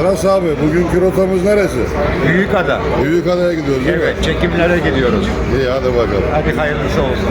Aras abi bugünkü rotamız neresi? Büyükada. Büyükada'ya gidiyoruz değil mi? Evet, çekimlere gidiyoruz. İyi hadi bakalım. Hadi hayırlısı olsun.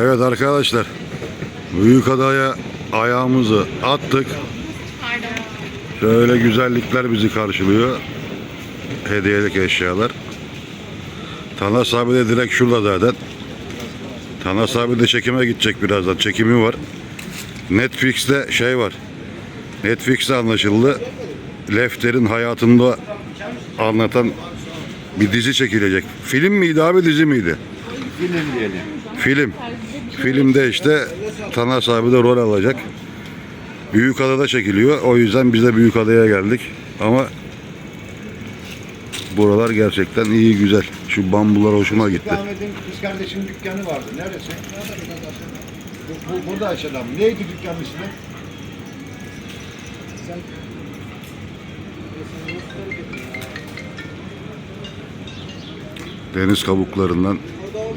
Evet arkadaşlar. Büyükada'ya ayağımızı attık. Şöyle güzellikler bizi karşılıyor. Hediyelik eşyalar. Tanas abi de direkt şurada zaten. Tanas abi de çekime gidecek birazdan. Çekimi var. Netflix'te şey var. Netflix'te anlaşıldı. Lefter'in hayatında anlatan bir dizi çekilecek. Film miydi abi dizi miydi? Film diyelim. Film. Filmde işte Tanas abi de rol alacak. Büyükada'da çekiliyor. O yüzden biz de Büyükada'ya geldik. Ama buralar gerçekten iyi güzel. Şu bambular hoşuma gitti. Ahmet'in kız kardeşinin dükkanı vardı. Neresi? Bu, bu, burada açalım. Neydi dükkanın ismi? Deniz kabuklarından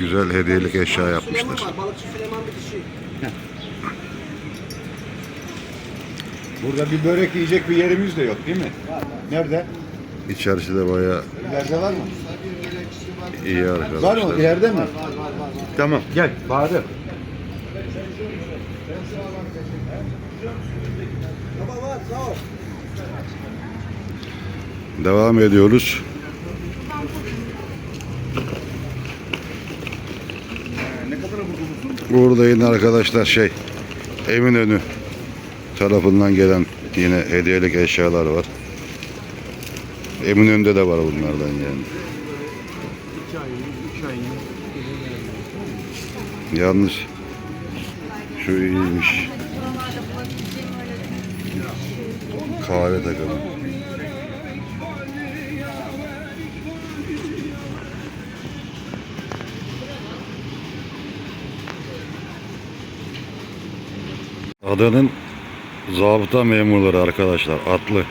güzel hediyelik eşya yapmışlar. Burada bir börek yiyecek bir yerimiz de yok değil mi? Nerede? İçerisi de bayağı İleride var mı? iyi Var mı? arkadaşlar. İleride mi? Tamam. Gel. Bahadır. Devam ediyoruz. Burada yine arkadaşlar şey Eminönü tarafından gelen yine hediyelik eşyalar var. Eminönü'nde de var bunlardan yani. Yalnız şu iyiymiş. Kahve takımı. Adanın zabıta memurları arkadaşlar atlı.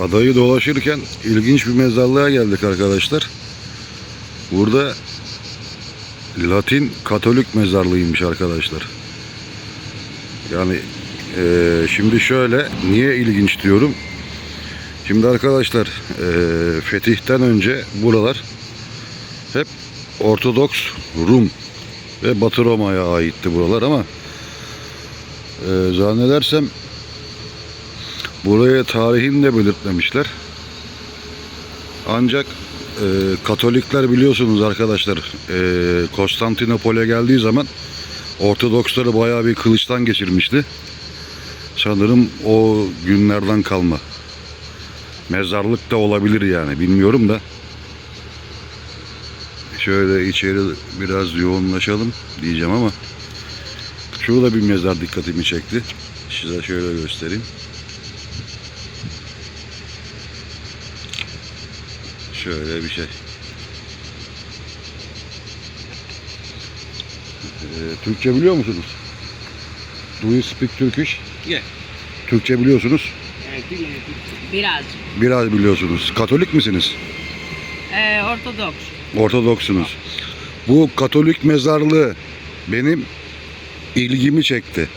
Adayı dolaşırken ilginç bir mezarlığa geldik arkadaşlar. Burada Latin Katolik mezarlığıymış arkadaşlar. Yani eee, şimdi şöyle niye ilginç diyorum. Şimdi arkadaşlar eee, fetihten önce buralar hep Ortodoks Rum ve Batı Roma'ya aitti buralar ama eee zannedersem buraya tarihini de belirtmemişler. Ancak eee, Katolikler biliyorsunuz arkadaşlar eee Konstantinopol'e geldiği zaman Ortodoksları bayağı bir kılıçtan geçirmişti. Sanırım o günlerden kalma. Mezarlık da olabilir yani bilmiyorum da. Şöyle içeri biraz yoğunlaşalım diyeceğim ama şurada bir mezar dikkatimi çekti. Size şöyle göstereyim. Şöyle bir şey. Ee, Türkçe biliyor musunuz? Do you speak Turkish? Yeah. Türkçe biliyorsunuz. Biraz. Biraz biliyorsunuz. Katolik misiniz? Ee, Ortodoks. Ortodoksunuz. Bu Katolik mezarlığı benim ilgimi çekti.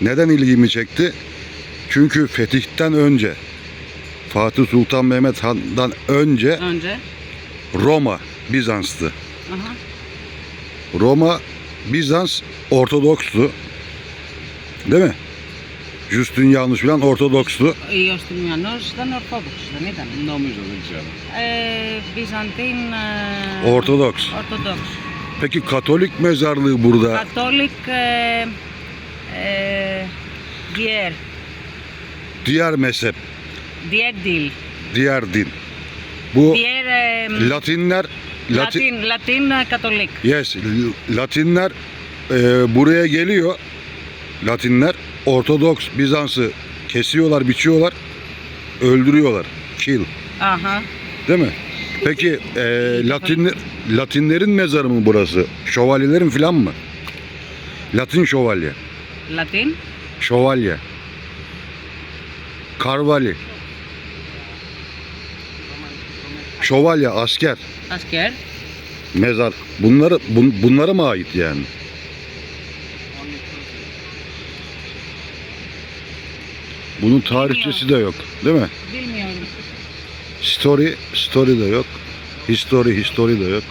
Neden ilgimi çekti? Çünkü fetihten önce Fatih Sultan Mehmet Han'dan önce Önce. Roma Bizans'tı. Aha. Roma Bizans Ortodokstu. Değil mi? Justin yanlış bilen Ortodokstu. Οι Οστιμιανός ήταν Ορθόδοξος, δεν ήταν. Νομίζω δεν ξέρω. Ε, Byzantine... ε, Ortodoks. Ortodoks. Peki Katolik mezarlığı burada Catholic... ε, ε, Gier. diğer mezhep diğer dil. Diğer din. Bu Diğer em, Latinler Latin, Latin, Latin e, Katolik. Yes, L- Latinler e, buraya geliyor. Latinler Ortodoks Bizans'ı kesiyorlar, biçiyorlar, öldürüyorlar. Kill. Aha. Değil mi? Peki e, Latin Latinlerin mezarı mı burası? Şövalyelerin filan mı? Latin şövalye. Latin. Şövalye. Karvali. Şövalye, asker, Asker. mezar. Bunları bun, bunlara mı ait yani? Bunun tarihçesi de yok, değil mi? Bilmiyorum. Story, story de yok. History, history de yok.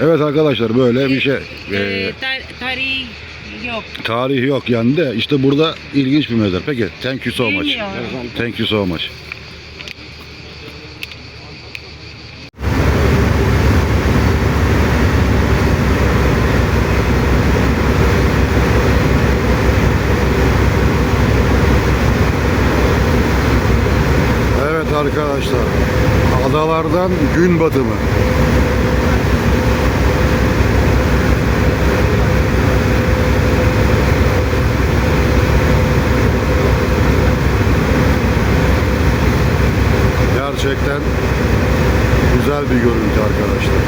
Evet arkadaşlar böyle bir şey. E, Ee, tar- tarih yok. tarihi yok yani de işte burada ilginç bir mezar. Peki, thank you so much. Bilmiyorum. Thank you so much. Evet arkadaşlar. Adalardan gün batımı. Gerçekten güzel bir görüntü arkadaşlar.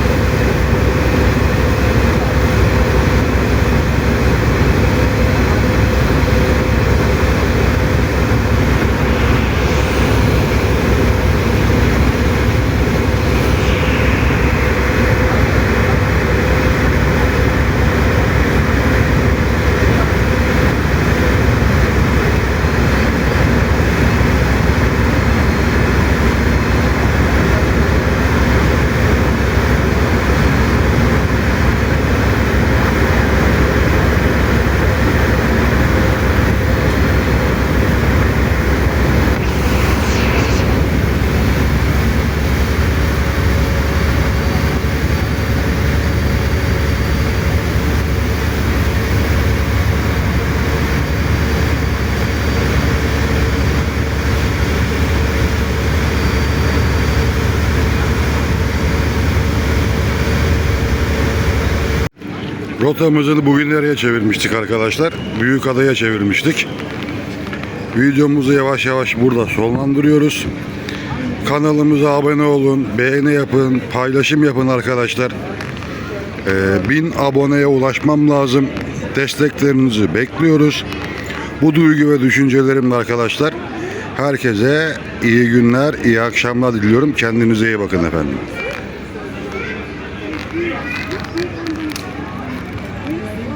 Rotamızı bugün nereye çevirmiştik arkadaşlar? Büyük adaya çevirmiştik. Videomuzu yavaş yavaş burada sonlandırıyoruz. Kanalımıza abone olun, beğeni yapın, paylaşım yapın arkadaşlar. Ee, bin aboneye ulaşmam lazım. Desteklerinizi bekliyoruz. Bu duygu ve düşüncelerimle arkadaşlar. Herkese iyi günler, iyi akşamlar diliyorum. Kendinize iyi bakın efendim. Thank you.